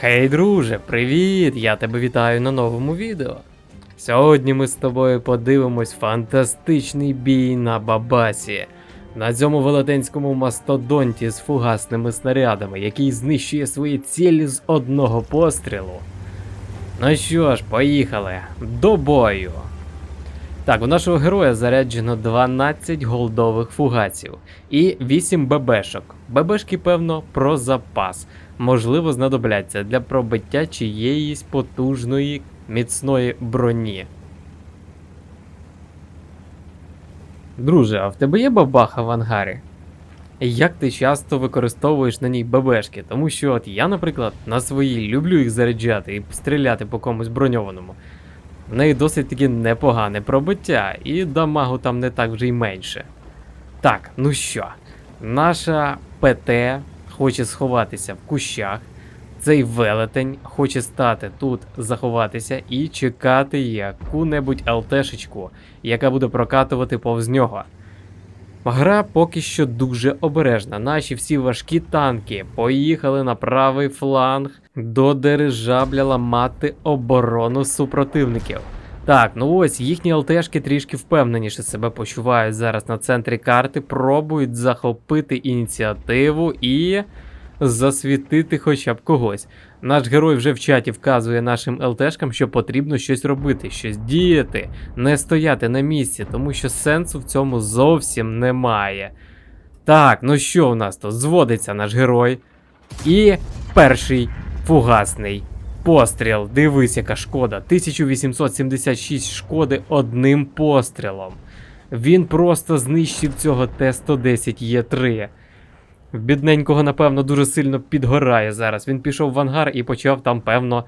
Хей, друже, привіт! Я тебе вітаю на новому відео. Сьогодні ми з тобою подивимось фантастичний бій на Бабасі. На цьому велетенському мастодонті з фугасними снарядами, який знищує свої цілі з одного пострілу. Ну що ж, поїхали до бою. Так, у нашого героя заряджено 12 голдових фугасів і 8 ББшок. ББшки, певно, про запас. Можливо, знадобляться для пробиття чиєїсь потужної міцної броні. Друже, а в тебе є бабаха в ангарі? Як ти часто використовуєш на ній ББшки? Тому що от я, наприклад, на своїй люблю їх заряджати і стріляти по комусь броньованому. В неї досить таки непогане пробиття, і дамагу там не так вже й менше. Так, ну що, наша ПТ хоче сховатися в кущах. Цей велетень хоче стати тут, заховатися і чекати яку-небудь ЛТшечку, яка буде прокатувати повз нього. Гра поки що дуже обережна. Наші всі важкі танки поїхали на правий фланг до дирижабля ламати оборону супротивників. Так, ну ось їхні ЛТшки трішки впевненіше себе почувають зараз на центрі карти, пробують захопити ініціативу і засвітити хоча б когось. Наш герой вже в чаті вказує нашим ЛТшкам, що потрібно щось робити, щось діяти, не стояти на місці, тому що сенсу в цьому зовсім немає. Так, ну що у нас тут? Зводиться наш герой. І перший фугасний постріл. Дивись, яка шкода. 1876 шкоди одним пострілом. Він просто знищив цього Т-110Е3. Бідненького, напевно, дуже сильно підгорає зараз. Він пішов в ангар і почав там, певно,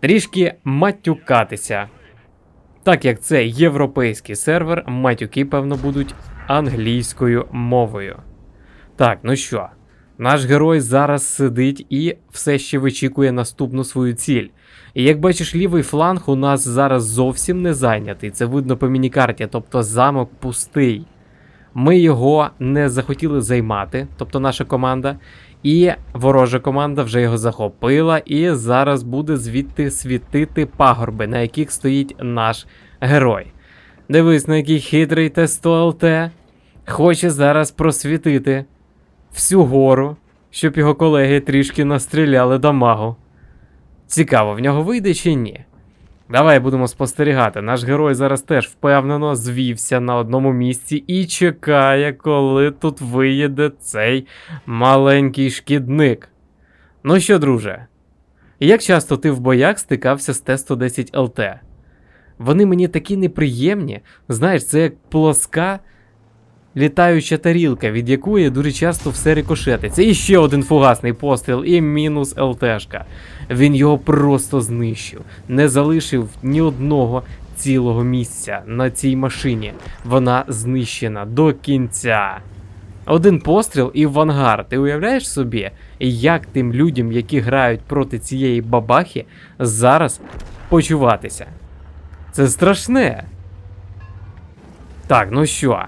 трішки матюкатися. Так як це європейський сервер, матюки, певно, будуть англійською мовою. Так, ну що, наш герой зараз сидить і все ще вичікує наступну свою ціль. І як бачиш, лівий фланг у нас зараз зовсім не зайнятий. Це видно по мінікарті, тобто замок пустий. Ми його не захотіли займати, тобто наша команда, і ворожа команда вже його захопила, і зараз буде звідти світити пагорби, на яких стоїть наш герой. Дивись, на який хитрий Т-100 ЛТ хоче зараз просвітити всю гору, щоб його колеги трішки настріляли дамагу. Цікаво, в нього вийде чи ні? Давай будемо спостерігати. Наш герой зараз теж впевнено звівся на одному місці і чекає, коли тут виїде цей маленький шкідник. Ну що, друже, як часто ти в боях стикався з Т-110 ЛТ? Вони мені такі неприємні. Знаєш, це як плоска літаюча тарілка, від якої дуже часто все рикошетиться. І ще один фугасний постріл, і мінус ЛТшка. Він його просто знищив, не залишив ні одного цілого місця на цій машині. Вона знищена до кінця. Один постріл і в ангар. Ти уявляєш собі, як тим людям, які грають проти цієї бабахи, зараз почуватися? Це страшне. Так, ну що?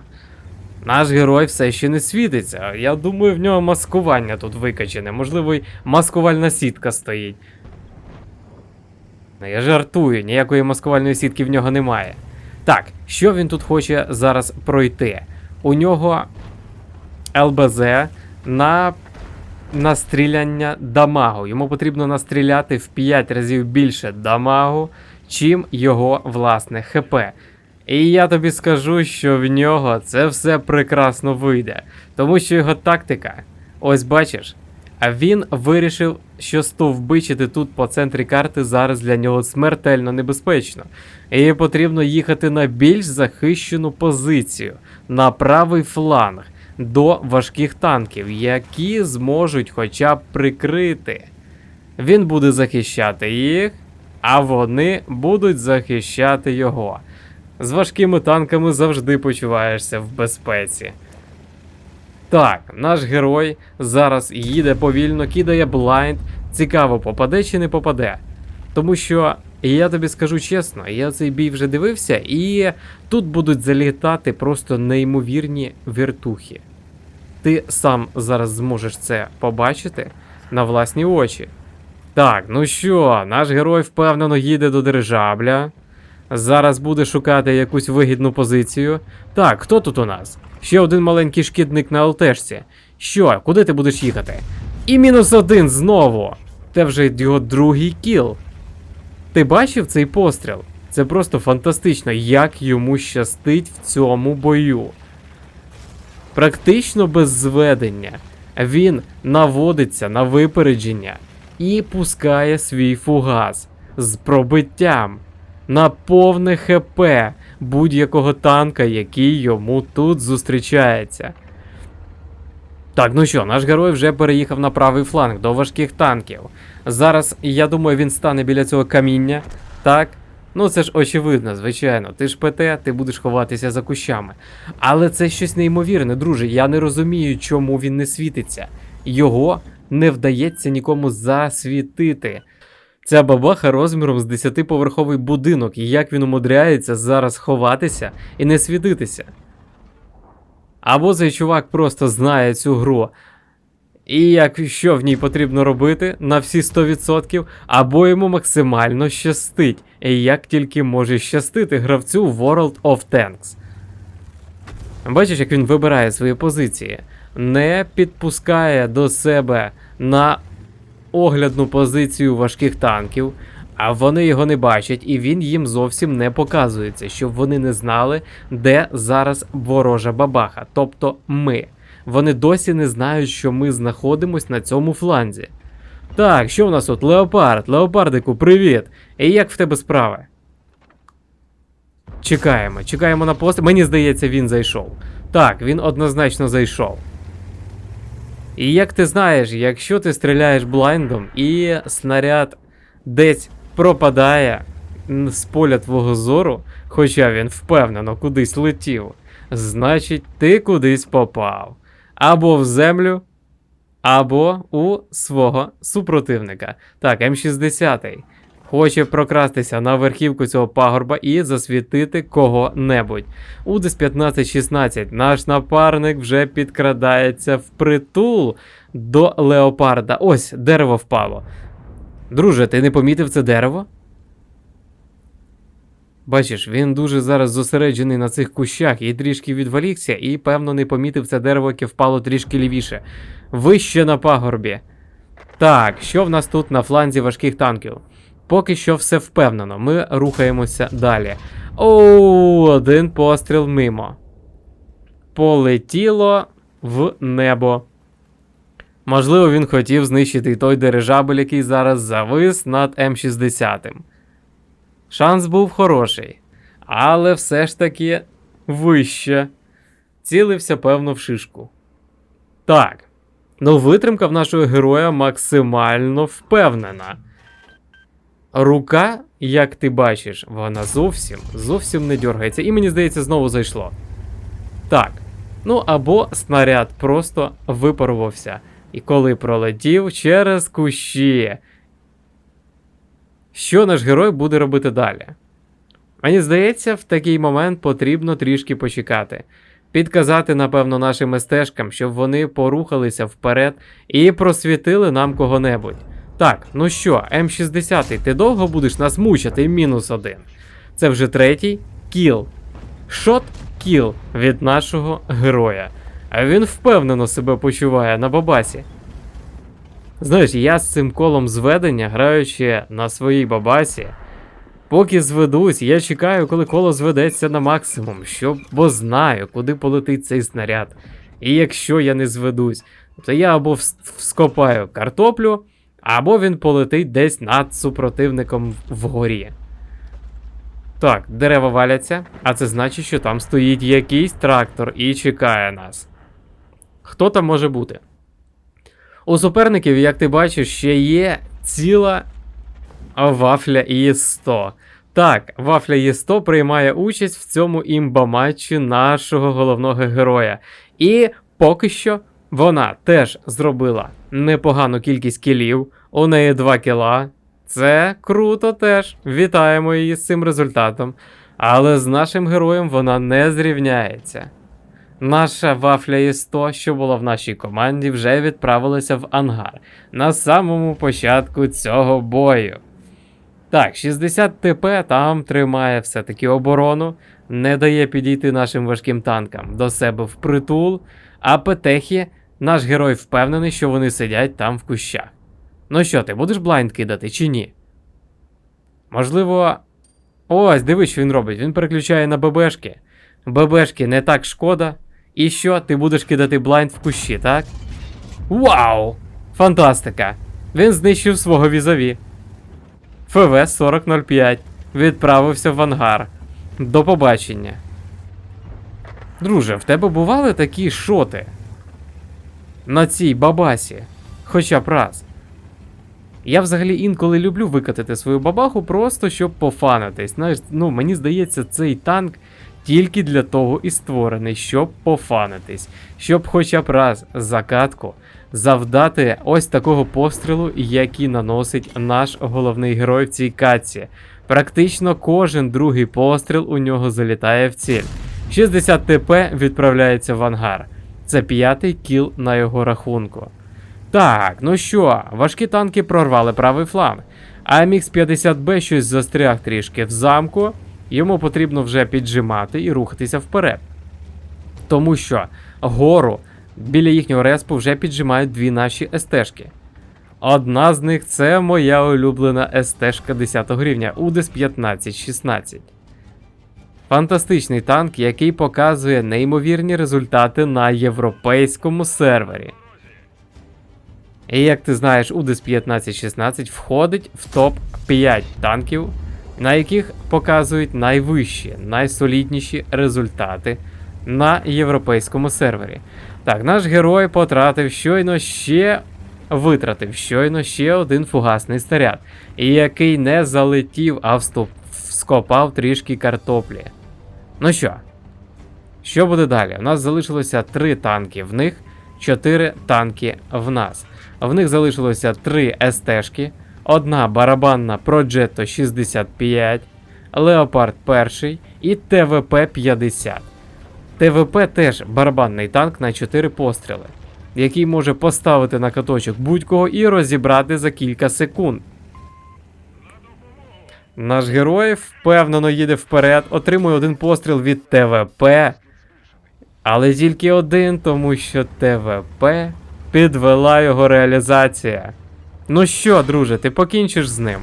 Наш герой все ще не світиться. Я думаю, в нього маскування тут викачане. Можливо, й маскувальна сітка стоїть. Я жартую, ніякої маскувальної сітки в нього немає. Так, що він тут хоче зараз пройти? У нього ЛБЗ на настріляння дамагу. Йому потрібно настріляти в 5 разів більше дамагу, чим його власне ХП. І я тобі скажу, що в нього це все прекрасно вийде. Тому що його тактика, ось бачиш, а він вирішив, що стовбичити тут по центрі карти зараз для нього смертельно небезпечно. І потрібно їхати на більш захищену позицію, на правий фланг до важких танків, які зможуть хоча б прикрити. Він буде захищати їх, а вони будуть захищати його. З важкими танками завжди почуваєшся в безпеці. Так, наш герой зараз їде повільно, кидає блайнд. Цікаво, попаде чи не попаде. Тому що, я тобі скажу чесно, я цей бій вже дивився, і тут будуть залітати просто неймовірні вертухи. Ти сам зараз зможеш це побачити на власні очі. Так, ну що, наш герой впевнено їде до дирижабля. Зараз буде шукати якусь вигідну позицію. Так, хто тут у нас? Ще один маленький шкідник на ЛТшці. Що, куди ти будеш їхати? І мінус один знову. Це вже його другий кіл. Ти бачив цей постріл? Це просто фантастично, як йому щастить в цьому бою. Практично без зведення. Він наводиться на випередження і пускає свій фугас з пробиттям на повне ХП будь-якого танка, який йому тут зустрічається. Так, ну що, наш герой вже переїхав на правий фланг до важких танків. Зараз, я думаю, він стане біля цього каміння. Так. Ну це ж очевидно, звичайно. Ти ж ПТ, ти будеш ховатися за кущами. Але це щось неймовірне, друже. Я не розумію, чому він не світиться. Його не вдається нікому засвітити. Ця бабаха розміром з 10-поверховий будинок, і як він умудряється зараз ховатися і не світитися. Або цей чувак просто знає цю гру. І як що в ній потрібно робити на всі 100%, або йому максимально щастить, і як тільки може щастити гравцю World of Tanks. Бачиш, як він вибирає свої позиції, не підпускає до себе на оглядну позицію важких танків, а вони його не бачать, і він їм зовсім не показується, щоб вони не знали, де зараз ворожа бабаха, тобто ми. Вони досі не знають, що ми знаходимось на цьому фланзі. Так, що в нас тут? Леопард, Леопардику, привіт! І як в тебе справи? Чекаємо, чекаємо на пост. Мені здається, він зайшов. Так, він однозначно зайшов. І як ти знаєш, якщо ти стріляєш блайндом і снаряд десь пропадає з поля твого зору, хоча він впевнено кудись летів, значить ти кудись попав. Або в землю, або у свого супротивника. Так, М60 хоче прокрастися на верхівку цього пагорба і засвітити кого-небудь. У десь 15-16 наш напарник вже підкрадається впритул до леопарда. Ось дерево впало. Друже, ти не помітив це дерево? Бачиш, він дуже зараз зосереджений на цих кущах і трішки відволікся, і певно не помітив це дерево, яке впало трішки лівіше. Вище на пагорбі. Так, що в нас тут на фланзі важких танків? Поки що все впевнено, ми рухаємося далі. Оу, один постріл мимо. Полетіло в небо. Можливо, він хотів знищити той дирижабель, який зараз завис над М60. Шанс був хороший, але все ж таки вище. Цілився, певно, в шишку. Так. Ну, витримка в нашого героя максимально впевнена. Рука, як ти бачиш, вона зовсім зовсім не дергається. І мені здається, знову зайшло. Так. Ну або снаряд просто випарувався. І коли пролетів через кущі. Що наш герой буде робити далі? Мені здається, в такий момент потрібно трішки почекати. Підказати, напевно, нашим стежкам, щоб вони порухалися вперед і просвітили нам кого-небудь. Так, ну що, М60, ти довго будеш нас мучити мінус один. Це вже третій кіл. Шот кіл від нашого героя. А він впевнено себе почуває на бабасі. Знаєш, я з цим колом зведення, граючи на своїй бабасі, поки зведусь, я чекаю, коли коло зведеться на максимум, щоб, бо знаю, куди полетить цей снаряд. І якщо я не зведусь, то я або вскопаю картоплю, або він полетить десь над супротивником вгорі. Так, дерева валяться, а це значить, що там стоїть якийсь трактор і чекає нас. Хто там може бути? У суперників, як ти бачиш, ще є ціла вафля ІС-100. Так, вафля ІС-100 приймає участь в цьому імба-матчі нашого головного героя. І поки що вона теж зробила непогану кількість кілів. У неї 2 кіла. Це круто теж. Вітаємо її з цим результатом. Але з нашим героєм вона не зрівняється. Наша вафля і 100, що була в нашій команді, вже відправилася в ангар на самому початку цього бою. Так, 60 ТП там тримає все-таки оборону, не дає підійти нашим важким танкам до себе в притул, а Петехі, наш герой впевнений, що вони сидять там в кущах. Ну що, ти будеш блайнд кидати чи ні? Можливо. Ось, дивись, що він робить. Він переключає на ББшки. ББшки не так шкода. І що, ти будеш кидати блайнд в кущі, так? Вау! Фантастика! Він знищив свого візаві. ФВ 4005 відправився в ангар. До побачення. Друже, в тебе бували такі шоти? На цій бабасі. Хоча б раз. Я взагалі інколи люблю викатати свою бабаху просто щоб пофанитись. Знаєш, ну мені здається, цей танк тільки для того і створений, щоб пофанитись, щоб хоча б раз закатку завдати ось такого пострілу, який наносить наш головний герой в цій катці. Практично кожен другий постріл у нього залітає в ціль. 60 ТП відправляється в ангар. Це п'ятий кіл на його рахунку. Так, ну що, важкі танки прорвали правий фланг. амх 50 б щось застряг трішки в замку. Йому потрібно вже піджимати і рухатися вперед. Тому що гору біля їхнього респу вже піджимають дві наші СТшки. Одна з них це моя улюблена СТшка 10 рівня УДЕС 1516. Фантастичний танк, який показує неймовірні результати на європейському сервері. І як ти знаєш, УДЕС 1516 входить в топ-5 танків, на яких показують найвищі, найсолідніші результати на європейському сервері. Так, наш герой потратив щойно ще витратив щойно ще один фугасний снаряд, який не залетів, а вступ, вскопав трішки картоплі. Ну що, що буде далі? У нас залишилося три танки в них, чотири танки в нас. В них залишилося три СТшки, одна барабанна Progetto 65, Leopard 1 і ТВП 50. ТВП теж барабанний танк на 4 постріли, який може поставити на каточок будь-кого і розібрати за кілька секунд. Наш герой впевнено їде вперед, отримує один постріл від ТВП. Але тільки один, тому що ТВП підвела його реалізація. Ну що, друже, ти покінчиш з ним.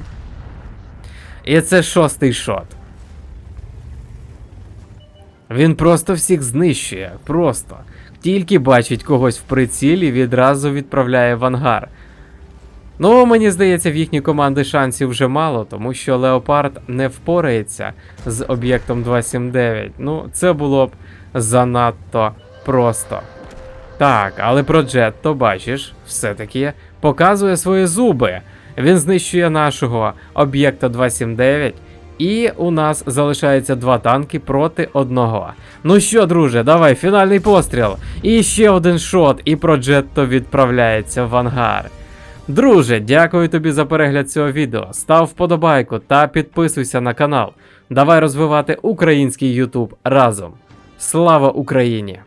І це шостий шот. Він просто всіх знищує. Просто. Тільки бачить когось в прицілі, відразу відправляє в ангар. Ну, мені здається, в їхній команди шансів вже мало, тому що Леопард не впорається з об'єктом 279. Ну, це було б занадто просто. Так, але Про Проджетто, бачиш, все-таки показує свої зуби. Він знищує нашого об'єкта 279. І у нас залишається два танки проти одного. Ну що, друже, давай, фінальний постріл. І ще один шот, і Проджетто відправляється в ангар. Друже, дякую тобі за перегляд цього відео. Став вподобайку та підписуйся на канал. Давай розвивати український YouTube разом. Слава Україні!